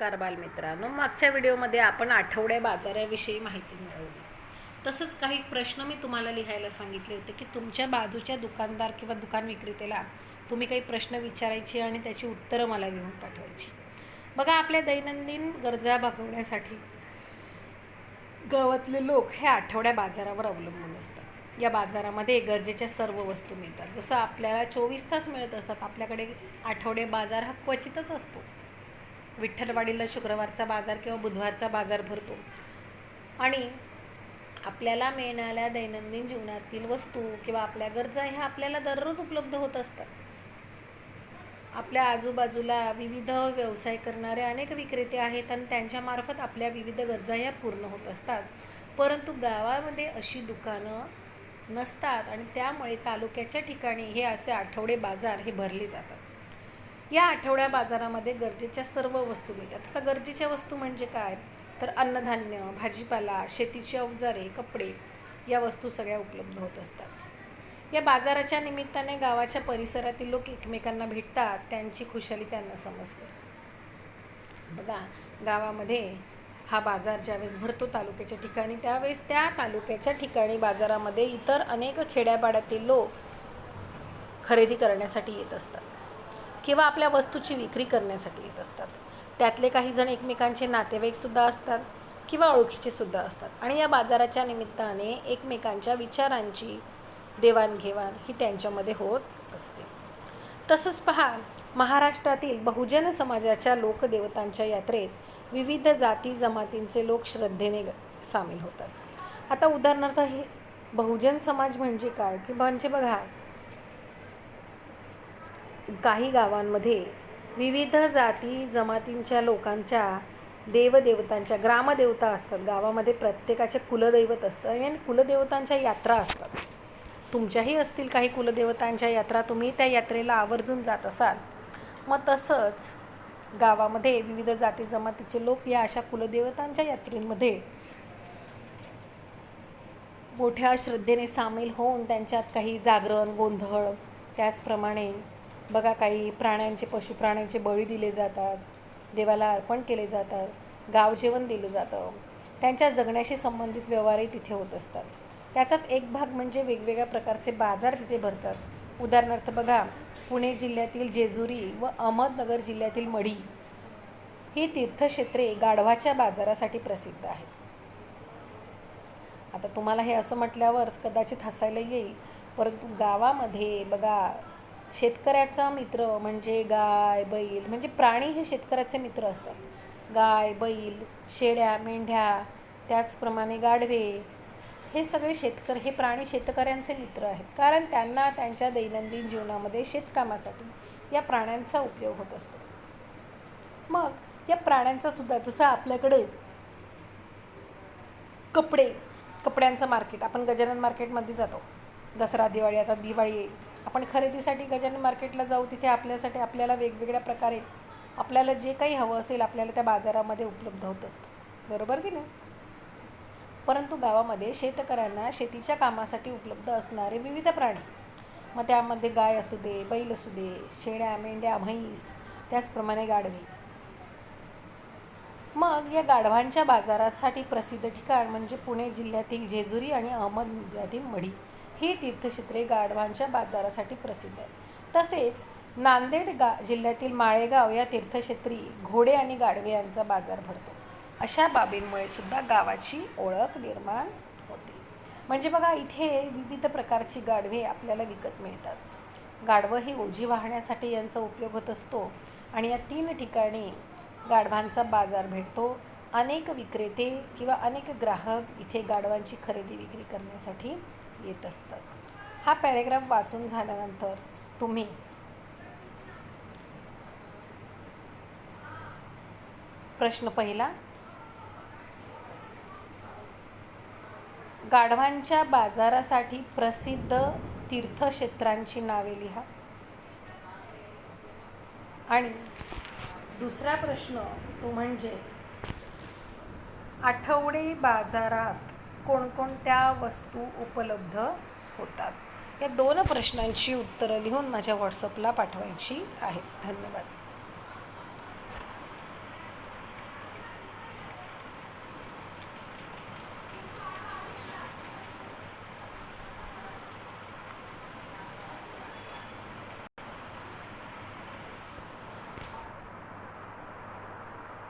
नमस्कार बालमित्रांनो. मागच्या व्हिडिओमध्ये आपण आठवड्या बाजाराविषयी माहिती मिळवली. तसंच काही प्रश्न मी तुम्हाला लिहायला सांगितले होते की तुमच्या बाजूच्या दुकानदार किंवा दुकान विक्रेत्याला तुम्ही काही प्रश्न विचारायचे आणि त्याची उत्तरं मला लिहून पाठवायची. बघा आपल्या दैनंदिन गरजा भागवण्यासाठी गावातले लोक हे आठवड्या बाजारावर अवलंबून असतात. या बाजारामध्ये गरजेच्या सर्व वस्तू मिळतात. जसं आपल्याला चोवीस तास मिळत असतात आपल्याकडे आठवडे बाजार हा क्वचितच असतो. विठ्ठलवाडीला शुक्रवारचा बाजार किंवा बुधवारचा बाजार भरतो. आणि आपल्याला मिळणाऱ्या दैनंदिन जीवनातील वस्तू किंवा आपल्या गरजा ह्या आपल्याला दररोज उपलब्ध होत असतात. आपल्या आजूबाजूला विविध व्यवसाय करणारे अनेक विक्रेते आहेत आणि त्यांच्यामार्फत आपल्या विविध गरजा ह्या पूर्ण होत असतात. परंतु गावामध्ये अशी दुकानं नसतात आणि त्यामुळे तालुक्याच्या ठिकाणी हे असे आठवडे बाजार हे भरले जातात. या आठवड्या बाजारामध्ये गरजेच्या सर्व वस्तू मिळतात. आता गरजेच्या वस्तू म्हणजे काय? तर अन्नधान्य भाजीपाला शेतीची अवजारे कपडे या वस्तू सगळ्या उपलब्ध होत असतात. या बाजाराच्या निमित्ताने गावाच्या परिसरातील लोक एकमेकांना भेटतात त्यांची खुशाली त्यांना समजते. बघा गावामध्ये हा बाजार ज्यावेळेस भरतो तालुक्याच्या ठिकाणी त्यावेळेस त्या तालुक्याच्या ठिकाणी बाजारामध्ये इतर अनेक खेड्यापाड्यातील लोक खरेदी करण्यासाठी येत असतात. किंवा आपल्या वस्तूची विक्री करण्यासाठी येत असतात. त्यातले काही जण एकमेकांचे नातेवाईकसुद्धा असतात किंवा ओळखीचे सुद्धा असतात. आणि या बाजाराच्या निमित्ताने एकमेकांच्या विचारांची देवाणघेवाण ही त्यांच्यामध्ये होत असते. तसंच पहा महाराष्ट्रातील बहुजन समाजाच्या लोकदेवतांच्या यात्रेत विविध जाती जमातींचे लोक श्रद्धेने ग- सामील होतात. आता उदाहरणार्थ हे बहुजन समाज म्हणजे काय? की म्हणजे बघा काही गावांमध्ये विविध जाती जमातींच्या लोकांच्या देवदेवतांच्या ग्रामदेवता असतात. गावामध्ये प्रत्येकाचे कुलदैवत असतं आणि कुलदेवतांच्या यात्रा असतात. तुमच्याही असतील काही कुलदेवतांच्या यात्रा तुम्ही त्या यात्रेला आवर्जून जात असाल. मग तसंच गावामध्ये विविध जाती जमातीचे लोक या अशा कुलदेवतांच्या यात्रेमध्ये मोठ्या श्रद्धेने सामील होऊन त्यांच्यात काही जागरण गोंधळ त्याचप्रमाणे बघा काही प्राण्यांचे पशुप्राण्यांचे बळी दिले जातात देवाला अर्पण केले जातात गावजेवण दिलं जातं. त्यांच्या जगण्याशी संबंधित व्यवहारही तिथे होत असतात. त्याचाच एक भाग म्हणजे वेगवेगळ्या प्रकारचे बाजार तिथे भरतात. उदाहरणार्थ बघा पुणे जिल्ह्यातील जेजुरी व अहमदनगर जिल्ह्यातील मढी ही तीर्थक्षेत्रे गाढवाच्या बाजारासाठी प्रसिद्ध आहेत. आता तुम्हाला हे असं म्हटल्यावर कदाचित हसायला येईल परंतु गावामध्ये बघा शेतकऱ्याचा मित्र म्हणजे गाय बैल म्हणजे प्राणी हे शेतकऱ्याचे मित्र असतात. गाय बैल शेळ्या मेंढ्या त्याचप्रमाणे गाढवे हे सगळे शेतकरी हे प्राणी शेतकऱ्यांचे मित्र आहेत. कारण त्यांना त्यांच्या दैनंदिन जीवनामध्ये शेतकामासाठी या प्राण्यांचा उपयोग होत असतो. मग या प्राण्यांचा सुद्धा जसं आपल्याकडे कपडे कपड्यांचं मार्केट आपण गजानन मार्केटमध्ये जातो. दसरा दिवाळी आता दिवाळी येईल. आपण खरेदीसाठी गजानन मार्केटला जाऊ तिथे आपल्यासाठी आपल्याला वेगवेगळ्या प्रकारे आपल्याला जे काही हवं असेल आपल्याला त्या बाजारामध्ये उपलब्ध होत असतं. बरोबर की नाही? परंतु गावामध्ये शेतकऱ्यांना शेतीच्या कामासाठी उपलब्ध असणारे विविध प्राणी मग त्यामध्ये गाय असू दे बैल असू दे शेळ्या मेंढ्या म्हैस त्याचप्रमाणे गाढवे. मग या गाढवांच्या बाजारासाठी प्रसिद्ध ठिकाण म्हणजे पुणे जिल्ह्यातील जेजुरी आणि अहमद मढी. ही तीर्थक्षेत्रे गाढवांच्या बाजारासाठी प्रसिद्ध आहेत. तसेच नांदेड गा जिल्ह्यातील माळेगाव या तीर्थक्षेत्री घोडे आणि गाढवे यांचा बाजार भरतो. अशा बाबींमुळे सुद्धा गावाची ओळख निर्माण होते. म्हणजे बघा इथे विविध प्रकारची गाढवे आपल्याला विकत मिळतात. गाढवं ही ओझी वाहण्यासाठी यांचा उपयोग होत असतो आणि या तीन ठिकाणी गाढवांचा बाजार भेटतो. अनेक विक्रेते किंवा अनेक ग्राहक इथे गाढवांची खरेदी विक्री करण्यासाठी येत असतात. हा पॅरेग्राफ वाचून झाल्यानंतर तुम्ही प्रश्न पहिला गाढवांच्या बाजारासाठी प्रसिद्ध तीर्थक्षेत्रांची नावे लिहा. आणि दुसरा प्रश्न तो म्हणजे आठवडे बाजारात कोणकोणत्या वस्तू उपलब्ध होतात? या दोन प्रश्नांची उत्तरं लिहून माझ्या व्हॉट्सअपला पाठवायची आहेत धन्यवाद.